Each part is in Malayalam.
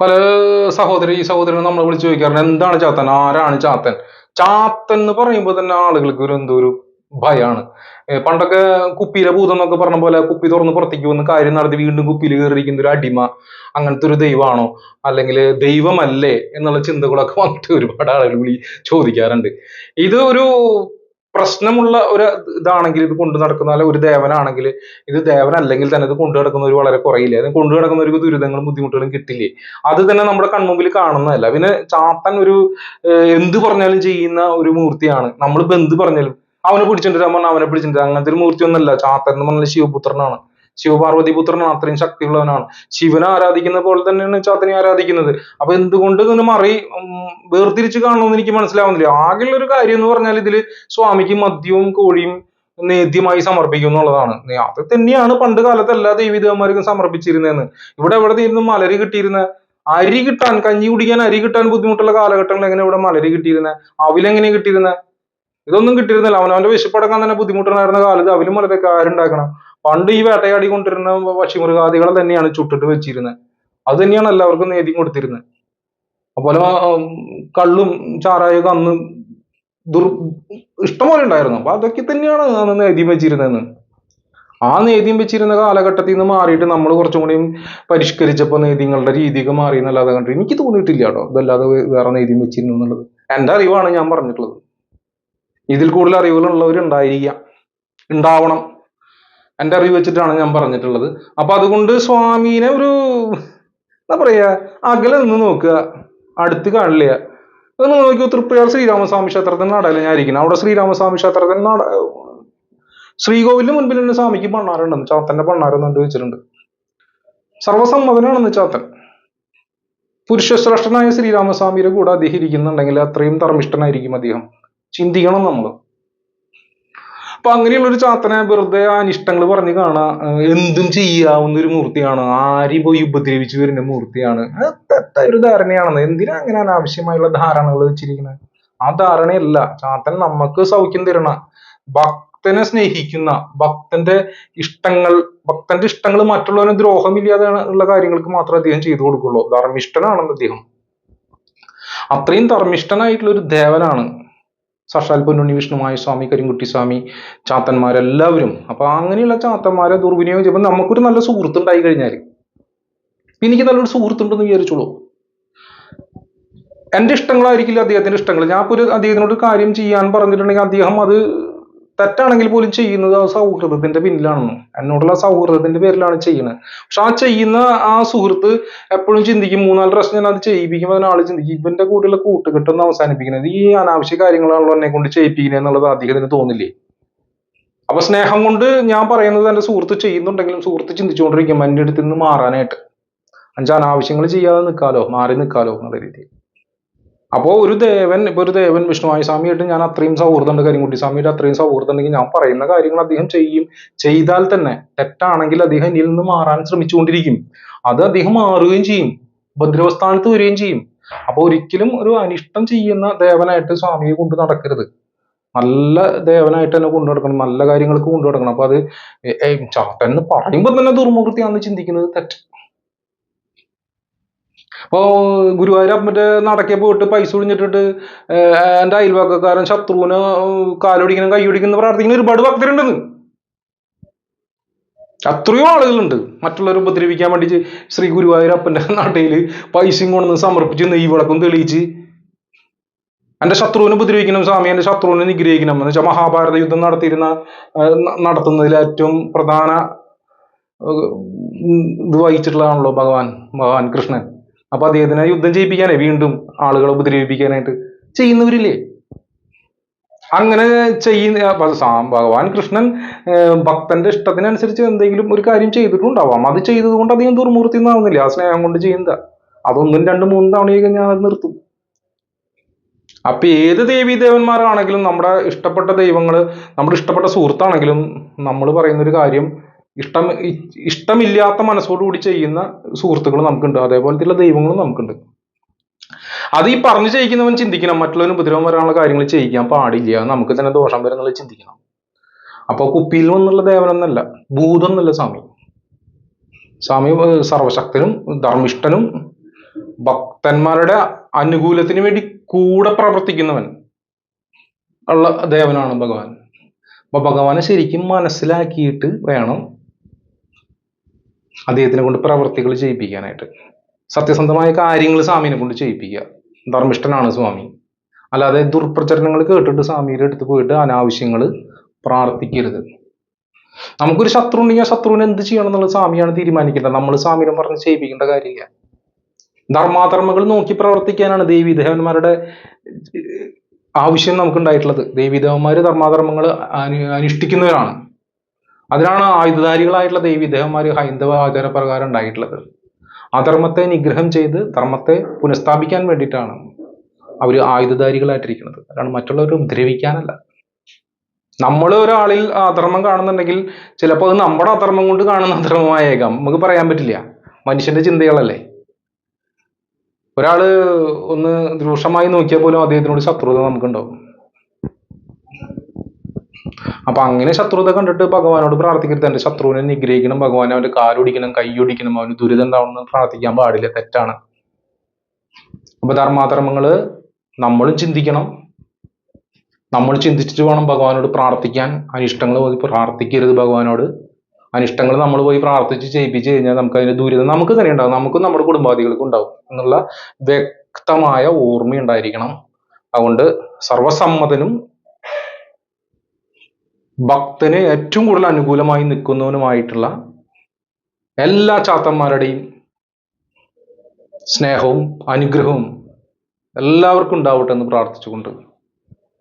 പല സഹോദരി സഹോദരനും നമ്മളെ വിളിച്ചു ചോദിക്കാറുണ്ട് എന്താണ് ചാത്തൻ? ആരാണ് ചാത്തൻ? ചാത്തൻ എന്ന് പറയുമ്പോൾ തന്നെ ആളുകൾക്ക് ഒരു എന്തോ ഒരു ഭയാണ്. പണ്ടൊക്കെ കുപ്പിയിലെ ഭൂതം എന്നൊക്കെ പറഞ്ഞ പോലെ കുപ്പി തുറന്ന് പുറത്തേക്ക് വന്ന് കാര്യം നടത്തി വീണ്ടും കുപ്പിയിൽ കയറിയിരിക്കുന്ന ഒരു അടിമ അങ്ങനത്തെ ഒരു ദൈവമാണോ? അല്ലെങ്കിൽ ദൈവമല്ലേ എന്നുള്ള ചിന്തകളൊക്കെ വന്നിട്ട് ഒരുപാട് ആളുകൾ ചോദിക്കാറുണ്ട്. ഇത് ഒരു പ്രശ്നമുള്ള ഒരു ഇതാണെങ്കിൽ ഇത് കൊണ്ടു നടക്കുന്ന അല്ല ഒരു ദേവനാണെങ്കിൽ ഇത് ദേവനല്ലെങ്കിൽ തന്നെ ഇത് കൊണ്ടു നടക്കുന്നവർ വളരെ കുറയില്ലേ? അത് കൊണ്ടു നടക്കുന്നവർക്ക് ദുരിതങ്ങളും ബുദ്ധിമുട്ടുകളും കിട്ടില്ലേ? അത് തന്നെ നമ്മുടെ കൺമുമ്പിൽ കാണുന്നതല്ല. പിന്നെ ചാത്തൻ ഒരു എന്ത് പറഞ്ഞാലും ചെയ്യുന്ന ഒരു മൂർത്തിയാണ്. നമ്മളിപ്പോ എന്ത് പറഞ്ഞാലും അവനെ പിടിച്ചിട്ടുണ്ട് അവനെ പിടിച്ചിട്ടുണ്ട്. അങ്ങനത്തെ ഒരു മൂർത്തി ഒന്നല്ല ചാത്തൻ എന്ന് പറഞ്ഞാൽ ശിവപുത്രനാണ്. ശിവപാർവതി പുത്രനാണ് അത്രയും ശക്തിയുള്ളവനാണ്. ശിവനെ ആരാധിക്കുന്ന പോലെ തന്നെയാണ് ചാത്തനെ ആരാധിക്കുന്നത്. അപ്പൊ എന്തുകൊണ്ട് ഇതിന് മറി വേർതിരിച്ച് കാണണമെന്ന് എനിക്ക് മനസ്സിലാവുന്നില്ല. ആകെയുള്ള ഒരു കാര്യം എന്ന് പറഞ്ഞാൽ ഇതിൽ സ്വാമിക്ക് മദ്യവും കോഴിയും നേദ്യമായി സമർപ്പിക്കും എന്നുള്ളതാണ്. അത് തന്നെയാണ് പണ്ട് കാലത്ത് എല്ലാ ദേവീദേവന്മാർക്കും സമർപ്പിച്ചിരുന്നതെന്ന്. ഇവിടെ എവിടെ തീരുന്നു മലരി കിട്ടിയിരുന്ന? അരി കിട്ടാൻ കഞ്ഞി കുടിക്കാൻ അരി കിട്ടാൻ ബുദ്ധിമുട്ടുള്ള കാലഘട്ടങ്ങളിൽ എങ്ങനെ ഇവിടെ മലര് കിട്ടിയിരുന്നത് അവിലെങ്ങനെ കിട്ടിയിരുന്നത് ഇതൊന്നും കിട്ടിയിരുന്നില്ല. അവനവന്റെ വിശപ്പടക്കാൻ തന്നെ ബുദ്ധിമുട്ടുണ്ടായിരുന്ന കാലത്ത് അവിലും മലരൊക്കെ ആരുണ്ടാക്കണം? പണ്ട് ഈ വേട്ടയാടി കൊണ്ടിരുന്ന പക്ഷിമൃഗാദികളെ തന്നെയാണ് ചുട്ടിട്ട് വെച്ചിരുന്നത് അത് തന്നെയാണ് എല്ലാവർക്കും നേദ്യം കൊടുത്തിരുന്നത് അതുപോലെ കള്ളും ചാരായൊക്കെ അന്ന് ദുർ ഇഷ്ടംപോലെ ഉണ്ടായിരുന്നു. അപ്പൊ അതൊക്കെ തന്നെയാണ് അന്ന് നേദ്യം വെച്ചിരുന്നതെന്ന് ആ നേദ്യം വെച്ചിരുന്ന കാലഘട്ടത്തിൽ നിന്ന് മാറിയിട്ട് നമ്മൾ കുറച്ചും കൂടിയും പരിഷ്കരിച്ചപ്പോൾ നേദ്യങ്ങളുടെ രീതിയൊക്കെ മാറി എന്നല്ലാതെ കണ്ടു എനിക്ക് തോന്നിയിട്ടില്ല കേട്ടോ. ഇതല്ലാതെ വേറെ നേദ്യം വെച്ചിരുന്നു എന്നുള്ളത്. എന്റെ അറിവാണ് ഞാൻ പറഞ്ഞിട്ടുള്ളത്. ഇതിൽ കൂടുതൽ അറിവുകളുള്ളവർ ഉണ്ടായിരിക്കാം ഉണ്ടാവണം. എന്റെ അറിവ് വെച്ചിട്ടാണ് ഞാൻ പറഞ്ഞിട്ടുള്ളത്. അപ്പൊ അതുകൊണ്ട് സ്വാമീനെ ഒരു എന്താ പറയാ അകലെ നിന്ന് നോക്കുക. അടുത്ത് കാണില്ല. ഒന്ന് നോക്കി തൃപ്പയാർ ശ്രീരാമസ്വാമി ക്ഷേത്രത്തിൽ നടയില്ല ഞാൻ ഇരിക്കുന്നത് അവിടെ ശ്രീരാമസ്വാമി ക്ഷേത്രത്തിൽ നട ശ്രീകോവിലിന് മുൻപിൽ തന്നെ സ്വാമിക്ക് പണ്ണാറുണ്ടെന്ന് ചാത്തന്റെ പണ്ണാരം കണ്ടു വെച്ചിട്ടുണ്ട്. സർവസമ്മതനാണെന്ന് ചാത്തൻ. പുരുഷശ്രേഷ്ഠനായ ശ്രീരാമസ്വാമിയുടെ കൂടെ അദ്ദേഹം ഇരിക്കുന്നുണ്ടെങ്കിൽ അത്രയും ധർമ്മിഷ്ഠനായിരിക്കും അദ്ദേഹം. ചിന്തിക്കണം നമ്മൾ അപ്പൊ അങ്ങനെയുള്ള ഒരു ചാത്തനെ വെറുതെ അനിഷ്ടങ്ങൾ പറഞ്ഞു കാണാ. എന്തും ചെയ്യാവുന്ന ഒരു മൂർത്തിയാണ്. ആരെയും പോയി ഉപദ്രവിച്ചു വരുന്ന മൂർത്തിയാണ്? തെറ്റായ ഒരു ധാരണയാണെന്ന്. എന്തിനാ അങ്ങനെ അനാവശ്യമായുള്ള ധാരണകൾ വെച്ചിരിക്കുന്നത് ആ ധാരണയല്ല. ചാത്തൻ നമുക്ക് സൗഖ്യം തരണ. ഭക്തനെ സ്നേഹിക്കുന്ന ഭക്തന്റെ ഇഷ്ടങ്ങൾ ഭക്തന്റെ ഇഷ്ടങ്ങൾ മറ്റുള്ളവന് ദ്രോഹമില്ലാതെ ഉള്ള കാര്യങ്ങൾക്ക് മാത്രമേ അദ്ദേഹം ചെയ്തു കൊടുക്കുള്ളൂ. ധർമ്മിഷ്ഠനാണെന്ന് അദ്ദേഹം. അത്രയും ധർമ്മിഷ്ഠനായിട്ടുള്ള ഒരു ദേവനാണ്. സാക്ഷാൽ പൊന്നുണ്ണി വിഷ്ണുമായ സ്വാമി കരിങ്കുട്ടി സ്വാമി ചാത്തന്മാരെല്ലാവരും. അപ്പൊ അങ്ങനെയുള്ള ചാത്തന്മാരെ ദുർവിനിയോഗം ചെയ്യുമ്പോൾ നമുക്കൊരു നല്ല സുഹൃത്ത് ഉണ്ടായി കഴിഞ്ഞാൽ എനിക്ക് നല്ലൊരു സുഹൃത്തുണ്ടെന്ന് വിചാരിച്ചോളൂ. എന്റെ ഇഷ്ടങ്ങളായിരിക്കില്ല അദ്ദേഹത്തിന്റെ ഇഷ്ടങ്ങൾ. ഞാൻ ഇപ്പൊ ഒരു അദ്ദേഹത്തിനോട് കാര്യം ചെയ്യാൻ പറഞ്ഞിട്ടുണ്ടെങ്കിൽ അദ്ദേഹം അത് തെറ്റാണെങ്കിൽ പോലും ചെയ്യുന്നത് ആ സൗഹൃദത്തിന്റെ പിന്നിലാണെന്ന് എന്നോടുള്ള സൗഹൃദത്തിന്റെ പേരിലാണ് ചെയ്യുന്നത്. പക്ഷെ ആ ചെയ്യുന്ന ആ സുഹൃത്ത് എപ്പോഴും ചിന്തിക്കും മൂന്നാൽ പ്രാവശ്യം ഞാൻ അത് ചെയ്യിപ്പിക്കും അതിനാൾ ചിന്തിക്കും ഇവന്റെ കൂടെയുള്ള കൂട്ടുകെട്ടൊന്ന് അവസാനിപ്പിക്കുന്നത് ഈ അനാവശ്യ കാര്യങ്ങളാണല്ലോ എന്നെ കൊണ്ട് ചെയ്യിപ്പിക്കുന്നത് എന്നുള്ളത് അദ്ദേഹത്തിന് തോന്നില്ലേ? അപ്പൊ സ്നേഹം കൊണ്ട് ഞാൻ പറയുന്നത് എന്റെ സുഹൃത്ത് ചെയ്യുന്നുണ്ടെങ്കിലും സുഹൃത്ത് ചിന്തിച്ചുകൊണ്ടിരിക്കും എന്റെ അടുത്ത് നിന്ന് മാറാനായിട്ട്. അഞ്ച് അനാവശ്യങ്ങൾ ചെയ്യാതെ നിൽക്കാലോ മാറി നിൽക്കാലോ എന്നുള്ള രീതിയിൽ. അപ്പോ ഒരു ദേവൻ ഇപ്പോൾ ഒരു ദേവൻ വിഷ്ണുവായ സ്വാമിയായിട്ട് ഞാൻ അത്രയും സൗഹൃദമുണ്ട് കരിങ്കുട്ടി സ്വാമിയുടെ അത്രയും സൗഹൃദം ഉണ്ടെങ്കിൽ ഞാൻ പറയുന്ന കാര്യങ്ങൾ അദ്ദേഹം ചെയ്യും. ചെയ്താൽ തന്നെ തെറ്റാണെങ്കിൽ അദ്ദേഹം എന്നിൽ നിന്ന് മാറാൻ ശ്രമിച്ചുകൊണ്ടിരിക്കും. അത് അദ്ദേഹം മാറുകയും ചെയ്യും. ഭദ്രവസ്ഥാനത്ത് വരികയും ചെയ്യും. അപ്പോൾ ഒരിക്കലും ഒരു അനിഷ്ടം ചെയ്യുന്ന ദേവനായിട്ട് സ്വാമിയെ കൊണ്ട് നടക്കരുത്. നല്ല ദേവനായിട്ട് തന്നെ കൊണ്ടു നടക്കണം. നല്ല കാര്യങ്ങൾക്ക് കൊണ്ടു നടക്കണം. അപ്പൊ അത് ചാത്തൻ പറയുമ്പോൾ തന്നെ ദുർമുഹൂർത്തിയാണെന്ന് ചിന്തിക്കുന്നത് തെറ്റ്. അപ്പോ ഗുരുവായൂർ മറ്റേ നടക്കെ പോയിട്ട് പൈസ ഒഴിഞ്ഞിട്ടിട്ട് എന്റെ അയൽവാക്കക്കാരൻ ശത്രുവിന് കാലൊടിക്കണം കൈയൊടിക്കണം പ്രാർത്ഥിക്കുന്ന ഒരുപാട് ഭക്തരുണ്ടെന്ന്. അത്രയോ ആളുകളുണ്ട്. മറ്റുള്ളവരെ ഉപദ്രവിക്കാൻ വേണ്ടി ശ്രീ ഗുരുവായൂരപ്പന്റെ നടയിൽ പൈസയും കൊണ്ടുവന്ന് സമർപ്പിച്ച് നെയ് വിളക്കും തെളിയിച്ച് എന്റെ ശത്രുവിനെ ഉപദ്രവിക്കണം സ്വാമി എന്റെ ശത്രുവിനെ നിഗ്രഹിക്കണം. എന്ന് വെച്ചാൽ മഹാഭാരത യുദ്ധം നടത്തിയിരുന്ന നടത്തുന്നതിൽ ഏറ്റവും പ്രധാന ഇത് വഹിച്ചിട്ടുള്ളതാണല്ലോ ഭഗവാൻ ഭഗവാൻ കൃഷ്ണൻ. അപ്പൊ അദ്ദേഹത്തിനെ യുദ്ധം ചെയ്യിപ്പിക്കാനേ വീണ്ടും ആളുകളെ ഉപദ്രവിപ്പിക്കാനായിട്ട് ചെയ്യുന്നവരില്ലേ? അങ്ങനെ ചെയ്യുന്ന ഭഗവാൻ കൃഷ്ണൻ ഭക്തന്റെ ഇഷ്ടത്തിനനുസരിച്ച് എന്തെങ്കിലും ഒരു കാര്യം ചെയ്തിട്ടുണ്ടാവാം. അത് ചെയ്തത് കൊണ്ട് അധികം ദുർമൂർത്തി ഒന്നാവുന്നില്ല. ആ സ്നേഹം കൊണ്ട് ചെയ്യുന്ന അതൊന്നും രണ്ടും മൂന്നും തവണയൊക്കെ ഞാൻ അത് നിർത്തും. അപ്പൊ ഏത് ദേവി ദേവന്മാരാണെങ്കിലും നമ്മുടെ ഇഷ്ടപ്പെട്ട ദൈവങ്ങൾ നമ്മുടെ ഇഷ്ടപ്പെട്ട സുഹൃത്താണെങ്കിലും നമ്മൾ പറയുന്ന ഒരു കാര്യം ഇഷ്ടം ഇഷ്ടമില്ലാത്ത മനസ്സോടുകൂടി ചെയ്യുന്ന സുഹൃത്തുക്കൾ നമുക്കുണ്ട്. അതേപോലത്തെയുള്ള ദൈവങ്ങളും നമുക്കുണ്ട്. അത് ഈ പറഞ്ഞു ചെയ്യിക്കുന്നവൻ ചിന്തിക്കണം. മറ്റുള്ളവന് ഉപദ്രവം വരാനുള്ള കാര്യങ്ങൾ ചെയ്യിക്കാൻ പാടില്ല. നമുക്ക് തന്നെ ദോഷം വരുന്നുള്ള ചിന്തിക്കണം. അപ്പൊ കുപ്പിയിൽ നിന്നുള്ള ദേവനൊന്നല്ല ഭൂതം എന്നുള്ള സ്വാമി. സ്വാമി സർവശക്തനും ധർമ്മിഷ്ഠനും ഭക്തന്മാരുടെ അനുകൂലത്തിന് വേണ്ടി കൂടെ പ്രവർത്തിക്കുന്നവൻ ഉള്ള ദേവനാണ് ഭഗവാൻ. അപ്പൊ ഭഗവാനെ ശരിക്കും മനസ്സിലാക്കിയിട്ട് വേണം അദ്ദേഹത്തിനെ കൊണ്ട് പ്രവർത്തികൾ ചെയ്യിപ്പിക്കാനായിട്ട്. സത്യസന്ധമായ കാര്യങ്ങൾ സ്വാമിനെ കൊണ്ട് ചെയ്യിപ്പിക്കുക. ധർമ്മിഷ്ഠനാണ് സ്വാമി. അല്ലാതെ ദുർപ്രചരണങ്ങൾ കേട്ടിട്ട് സ്വാമിയുടെ അടുത്ത് പോയിട്ട് അനാവശ്യങ്ങൾ പ്രാർത്ഥിക്കരുത്. നമുക്കൊരു ശത്രു ഉണ്ടെങ്കിൽ ആ ശത്രുവിനെ എന്ത് ചെയ്യണം എന്നുള്ളത് സ്വാമിയാണ് തീരുമാനിക്കേണ്ടത്. നമ്മൾ സ്വാമിനെ പറഞ്ഞ് ചെയ്യിപ്പിക്കേണ്ട കാര്യമില്ല. ധർമാധർമ്മങ്ങൾ നോക്കി പ്രവർത്തിക്കാനാണ് ദേവീദേവന്മാരുടെ ആവശ്യം നമുക്ക് ഉണ്ടായിട്ടുള്ളത് ദേവീദേവന്മാര് ധർമാധർമ്മങ്ങൾ അനു അനുഷ്ഠിക്കുന്നവരാണ്. അതിനാണ് ആയുധധാരികളായിട്ടുള്ള ദേവീദേവന്മാര് ഹൈന്ദവ ആചാരപ്രകാരം ഉണ്ടായിട്ടുള്ളത്. അധർമ്മത്തെ നിഗ്രഹം ചെയ്ത് ധർമ്മത്തെ പുനഃസ്ഥാപിക്കാൻ വേണ്ടിയിട്ടാണ് അവർ ആയുധധാരികളായിട്ടിരിക്കുന്നത്. അതാണ് മറ്റുള്ളവരെ ഉപദ്രവിക്കാനല്ല. നമ്മൾ ഒരാളിൽ അധർമ്മം കാണുന്നുണ്ടെങ്കിൽ ചിലപ്പോൾ അത് നമ്മുടെ അധർമ്മം കൊണ്ട് കാണുന്ന അധർമ്മമായേക്കാം. നമുക്ക് പറയാൻ പറ്റില്ല. മനുഷ്യന്റെ ചിന്തകളല്ലേ? ഒരാൾ ഒന്ന് രൂക്ഷമായി നോക്കിയാൽ പോലും അദ്ദേഹത്തിനോട് ശത്രുത നമുക്കുണ്ടാവും. അപ്പൊ അങ്ങനെ ശത്രുത കണ്ടിട്ട് ഭഗവാനോട് പ്രാർത്ഥിക്കരുത്. എന്റെ ശത്രുവിനെ നിഗ്രഹിക്കണം ഭഗവാൻ അവന്റെ കാലൊടിക്കണം കൈയൊടിക്കണം അവന് ദുരിതം ഉണ്ടാവണം പ്രാർത്ഥിക്കാൻ പാടില്ല തെറ്റാണ്. അപ്പൊ ധർമാധർമ്മങ്ങൾ നമ്മളും ചിന്തിക്കണം. നമ്മൾ ചിന്തിച്ചിട്ട് വേണം ഭഗവാനോട് പ്രാർത്ഥിക്കാൻ. അനിഷ്ടങ്ങൾ പോയി പ്രാർത്ഥിക്കരുത് ഭഗവാനോട്. അനിഷ്ടങ്ങൾ നമ്മൾ പോയി പ്രാർത്ഥിച്ച് ചെയ്യിപ്പിച്ച് കഴിഞ്ഞാൽ നമുക്ക് അതിന്റെ ദുരിതം നമുക്ക് തന്നെ ഉണ്ടാവും നമുക്കും നമ്മുടെ കുടുംബാദികൾക്കും ഉണ്ടാവും. എന്നുള്ള വ്യക്തമായ ഓർമ്മ ഉണ്ടായിരിക്കണം അതുകൊണ്ട് സർവസമ്മതനും ഭക്തന് ഏറ്റവും കൂടുതൽ അനുകൂലമായി നിൽക്കുന്നവനുമായിട്ടുള്ള എല്ലാ ചാത്തന്മാരുടെയും സ്നേഹവും അനുഗ്രഹവും എല്ലാവർക്കും ഉണ്ടാവട്ടെ എന്ന് പ്രാർത്ഥിച്ചുകൊണ്ട്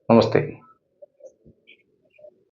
നമസ്തേ.